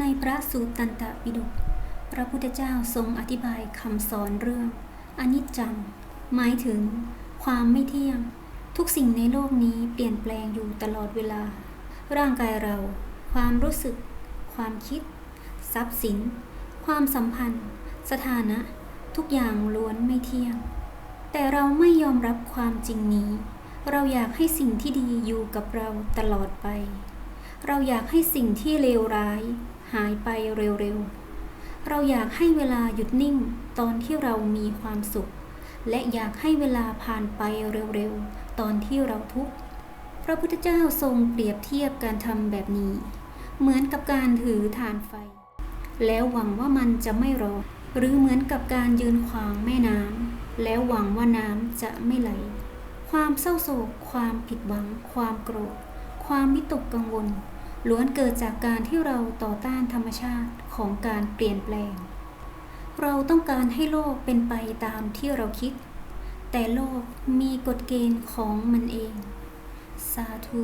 ในพระสูตรตันตปิฎกพระพุทธเจ้าทรงอธิบายคำสอนเรื่อง อนิจจัง หมายถึง ความไม่เที่ยง ทุกสิ่งในโลกนี้เปลี่ยนแปลงอยู่ตลอดเวลา ร่างกายเรา ความรู้สึก ความคิด ทรัพย์สิน ความสัมพันธ์ สถานะ ทุกอย่างล้วนไม่เที่ยง แต่เราไม่ยอมรับความจริงนี้ เราอยากให้สิ่งที่ดีอยู่กับเราตลอดไป เราอยากให้สิ่งที่เลวร้าย หายไปเร็วๆ เราอยากให้เวลาหยุดนิ่งตอนที่เรามีความสุข และอยากให้เวลาผ่านไปเร็วๆ ตอนที่เราทุกข์ พระพุทธเจ้าทรงเปรียบเทียบการทำแบบนี้ เหมือนกับการถือฐานไฟ แล้วหวังว่ามันจะไม่ร้อนหรือเหมือนกับการยืนขวางแม่น้ำแล้วหวังว่าน้ำจะไม่ไหล ความเศร้าโศก ความผิดหวัง ความโกรธ ความวิตกกังวล ล้วนเกิดจากการที่เราต่อต้านธรรมชาติของการเปลี่ยนแปลง เราต้องการให้โลกเป็นไปตามที่เราคิด แต่โลกมีกฎเกณฑ์ของมันเอง สาธุ